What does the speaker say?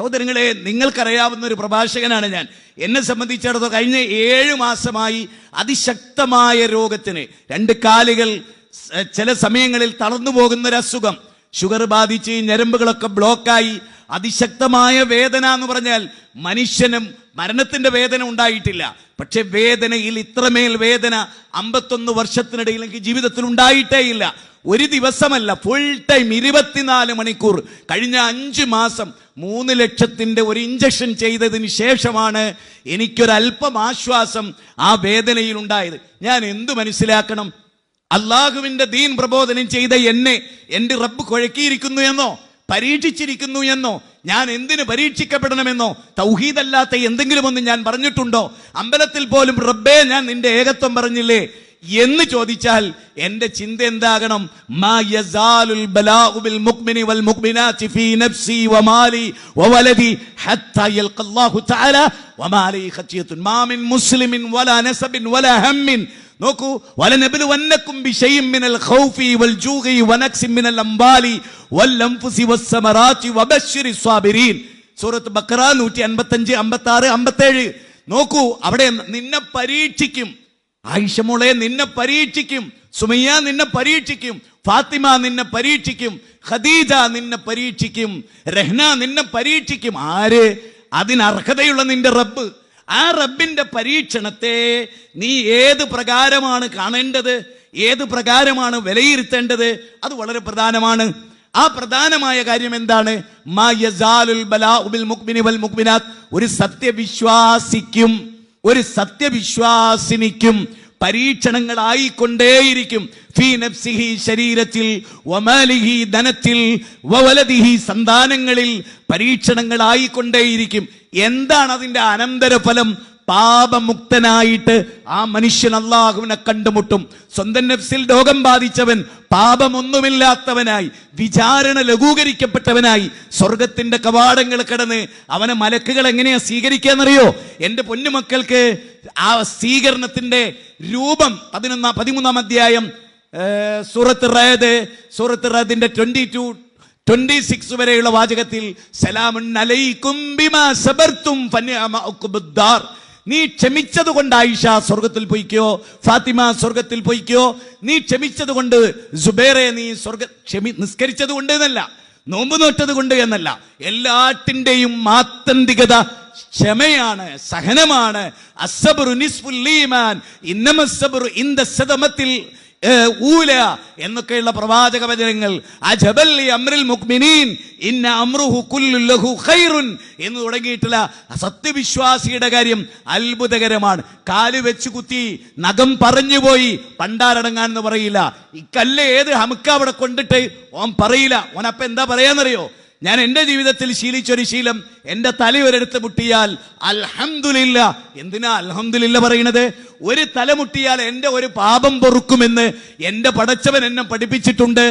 സഹോദരങ്ങളെ നിങ്ങൾക്കറിയാവുന്ന ഒരു പ്രഭാഷകനാണ് ഞാൻ. എന്നെ സംബന്ധിച്ചിടത്തോളം കഴിഞ്ഞ ഏഴ് മാസമായി അതിശക്തമായ രോഗത്തിന് രണ്ട് കാലുകൾ ചില സമയങ്ങളിൽ തളർന്നു പോകുന്ന ഒരു അസുഖം ഷുഗർ ബാധിച്ച് ഞരമ്പുകളൊക്കെ ബ്ലോക്കായി അതിശക്തമായ വേദന എന്ന് പറഞ്ഞാൽ മനുഷ്യനും മരണത്തിന്റെ വേദന ഉണ്ടായിട്ടില്ല. പക്ഷെ വേദനയിൽ ഇത്രമേൽ വേദന അമ്പത്തൊന്ന് വർഷത്തിനിടയിൽ എനിക്ക് ജീവിതത്തിൽ ഉണ്ടായിട്ടേ ഇല്ല ഒരു ദിവസമല്ല ഫുൾ ടൈം ഇരുപത്തിനാല് മണിക്കൂർ. കഴിഞ്ഞ അഞ്ച് മാസം മൂന്ന് ലക്ഷത്തിന്റെ ഒരു ഇഞ്ചക്ഷൻ ചെയ്തതിന് ശേഷമാണ് എനിക്കൊരല്പം ആശ്വാസം ആ വേദനയിൽ ഉണ്ടായത്. ഞാൻ എന്തു മനസ്സിലാക്കണം? അള്ളാഹുവിന്റെ ദീൻ പ്രബോധനം ചെയ്ത എന്നെ എന്റെ റബ്ബ് കുഴക്കിയിരിക്കുന്നു എന്നോ? പരീക്ഷിച്ചിരിക്കുന്നു എന്നോ? ഞാൻ എന്തിന് പരീക്ഷിക്കപ്പെടണമെന്നോ? തൗഹീദല്ലാത്ത എന്തെങ്കിലും ഒന്ന് ഞാൻ പറഞ്ഞിട്ടുണ്ടോ? അമ്പലത്തിൽ പോലും റബ്ബേ ഞാൻ നിന്റെ ഏകത്വം പറഞ്ഞില്ലേ? എന്ന് ചോദിച്ചാൽ എന്റെ ചിന്ത എന്താകണം? മുസ്ലിമിൻ വലാ വല വലാ ഹമ്മിൻ നോക്കൂ മിനൽ ഖൗഫി വൽ ജൂഹി വനക്സി മിനൽ അംബാലി വൽ അൻഫുസി വസ്സമറാത്തി വബശ്ശിരി സ്വാബിരീൻ. സൂറത്ത് ബക്കറ 155 56 57 നോക്കൂ അവിടെ നിന്നെ പരീക്ഷിക്കും. ആയിഷ മോളെ നിന്നെ പരീക്ഷിക്കും. സുമയ്യ നിന്നെ പരീക്ഷിക്കും. ഫാത്തിമ നിന്നെ പരീക്ഷിക്കും. ഖദീജ നിന്നെ പരീക്ഷിക്കും. രഹ്ന നിന്നെ പരീക്ഷിക്കും. ആര്? അതിനർഹതയുള്ള നിന്റെ റബ്ബ്. ആ റബ്ബിന്റെ പരീക്ഷണത്തെ നീ ഏത് പ്രകാരമാണ് കാണേണ്ടത്? ഏത് പ്രകാരമാണ് വിലയിരുത്തേണ്ടത്? അത് വളരെ പ്രധാനമാണ്. ആ പ്രധാനമായ കാര്യം എന്താണ്? ഒരു സത്യവിശ്വാസിക്കും ഒരു സത്യവിശ്വാസിനിക്കും പരീക്ഷണങ്ങളായിക്കൊണ്ടേയിരിക്കും. ഫീ നഫ്സിഹി ശരീരത്തിൽ വമാലിഹി ധനത്തിൽ വവലദിഹി സന്താനങ്ങളിൽ പരീക്ഷണങ്ങളായിക്കൊണ്ടേയിരിക്കും. എന്താണ് അതിന്റെ അനന്തരഫലം? പാപമുക്തനായിട്ട് ആ മനുഷ്യൻ അള്ളാഹുവിനെ കണ്ടുമുട്ടും. സ്വന്തം നഫ്സിൽ രോഗം ബാധിച്ചവൻ പാപമൊന്നുമില്ലാത്തവനായി വിചാരണ ലഘൂകരിക്കപ്പെട്ടവനായി സ്വർഗത്തിന്റെ കവാടങ്ങൾ കടന്ന് അവനെ മലക്കുകൾ എങ്ങനെയാ സ്വീകരിക്കാന്നറിയോ? എന്റെ പൊന്നുമക്കൾക്ക് ആ സ്വീകരണത്തിന്റെ രൂപം പതിനൊന്നാം പതിമൂന്നാം അധ്യായം സൂറത്ത് റേദ് സൂറത്ത് റേദിന്റെ ട്വന്റി ടു ട്വന്റി സിക്സ് വരെയുള്ള വാചകത്തിൽ സലാമുൻ. നീ ക്ഷമിച്ചത് കൊണ്ട് ആയിഷ സ്വർഗത്തിൽ പോയിക്കോ ഫാത്തിമ സ്വർഗത്തിൽ പോയിക്കോ. നീ ക്ഷമിച്ചത് കൊണ്ട് സുബേറെ നീ സ്വർഗ ക്ഷമി നിസ്കരിച്ചത് കൊണ്ട് എന്നല്ല നോമ്പ് നോറ്റത് കൊണ്ട് എന്നല്ല. എല്ലാറ്റിന്റെയും ആത്യന്തികത ക്ഷമയാണ് സഹനമാണ്. അസ്സബറു നിസ്ഫുൽ ഇൻ ദ സദമത്തിൽ ഊല എന്നൊക്കെയുള്ള പ്രവാചക വചനങ്ങൾ. മുക്മിനീൻ ഇന്ന കുല്ലു എന്ന് തുടങ്ങിയിട്ടുള്ള സത്യവിശ്വാസിയുടെ കാര്യം അത്ഭുതകരമാണ്. കാൽ വെച്ച് കുത്തി നഖം പറഞ്ഞുപോയി പണ്ടാരടങ്ങാൻ എന്ന് പറയില്ല. ഈ കല്ല് ഏത് ഹമുക്ക അവിടെ കൊണ്ടിട്ട് ഓൻ പറയില്ല. ഓൻ അപ്പൊ എന്താ പറയാന്നറിയോ? ഞാൻ എന്റെ ജീവിതത്തിൽ ശീലിച്ചൊരു ശീലം എന്റെ തല ഒരിടത്ത് മുട്ടിയാൽ അൽഹംദുലില്ല. എന്തിനാ അൽഹംദുലില്ല പറയണത് ഒരു തല മുട്ടിയാൽ എന്റെ ഒരു പാപം പൊറുക്കുമെന്ന് എന്റെ പടച്ചവൻ എന്നെ പഠിപ്പിച്ചിട്ടുണ്ട്.